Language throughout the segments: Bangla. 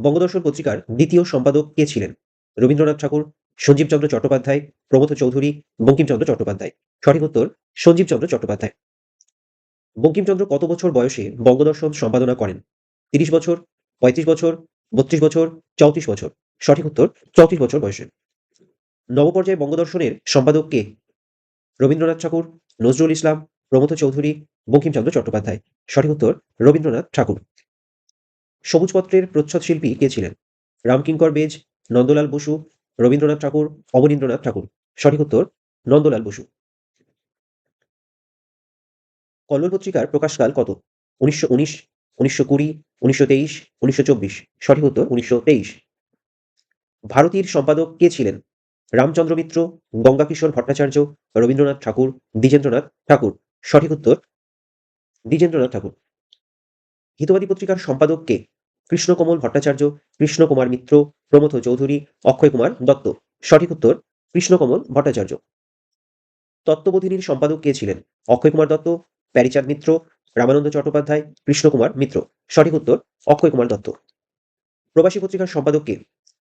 বঙ্গদর্শন পত্রিকার দ্বিতীয় সম্পাদক কে ছিলেন? রবীন্দ্রনাথ ঠাকুর সঞ্জীবচন্দ্র চট্টোপাধ্যায়, প্রমথ চৌধুরী, বঙ্কিমচন্দ্র চট্টোপাধ্যায়। সঠিক উত্তর সঞ্জীবচন্দ্র চট্টোপাধ্যায়। বঙ্কিমচন্দ্র কত বছর বয়সে বঙ্গদর্শন সম্পাদনা করেন? তিরিশ বছর, পঁয়ত্রিশ বছর, বত্রিশ বছর, চৌত্রিশ বছর? সঠিক উত্তর, চৌত্রিশ বছর বয়সে। নবপর্যায়ে বঙ্গদর্শনের সম্পাদক কে? রবীন্দ্রনাথ ঠাকুর, নজরুল ইসলাম, প্রমথ চৌধুরী, বঙ্কিমচন্দ্র চট্টোপাধ্যায়। সঠিক উত্তর, রবীন্দ্রনাথ ঠাকুর। সবুজপত্রের প্রচ্ছদ শিল্পী কে ছিলেন? রামকিঙ্কর বেজ, নন্দলাল বসু, রবীন্দ্রনাথ ঠাকুর, অবনীন্দ্রনাথ ঠাকুর। সঠিক উত্তর, নন্দলাল বসু। কল্লোল পত্রিকার প্রকাশকাল কত? উনিশশো উনিশ, উনিশশো কুড়ি, উনিশশো তেইশ, উনিশশো চব্বিশ। সঠিক উত্তর, উনিশশো তেইশ। ভারতীর সম্পাদক কে ছিলেন? রামচন্দ্র মিত্র, গঙ্গাকিশোর ভট্টাচার্য, রবীন্দ্রনাথ ঠাকুর, দ্বিজেন্দ্রনাথ ঠাকুর। সঠিক উত্তর, দ্বিজেন্দ্রনাথ ঠাকুর। হিতবাদী পত্রিকার সম্পাদক কে কৃষ্ণকমল ভট্টাচার্য, কৃষ্ণকুমার মিত্র প্রমথ চৌধুরী, অক্ষয় কুমার দত্ত। সঠিক উত্তর, কৃষ্ণকমল ভট্টাচার্য। তত্ত্ববোধিনীর সম্পাদক কে ছিলেন? অক্ষয় কুমার দত্ত, প্যারিচাঁদ মিত্র, রামানন্দ চট্টোপাধ্যায়, কৃষ্ণকুমার মিত্র। সঠিক উত্তর, অক্ষয় কুমার দত্ত। প্রবাসী পত্রিকার সম্পাদক কে?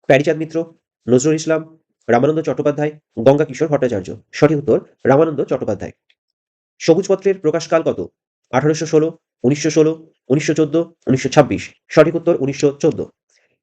প্যারিচাঁদ মিত্র, নজরুল ইসলাম, রামানন্দ চট্টোপাধ্যায় গঙ্গা কিশোর ভট্টাচার্য। সঠিক উত্তর, রামানন্দ চট্টোপাধ্যায়। সবুজপত্রের প্রকাশকাল কত? আঠারোশো ষোলো, উনিশশো ষোলো উনিশশো চোদ্দ উনিশশো ছাব্বিশ। সঠিক উত্তর উনিশশো চোদ্দ।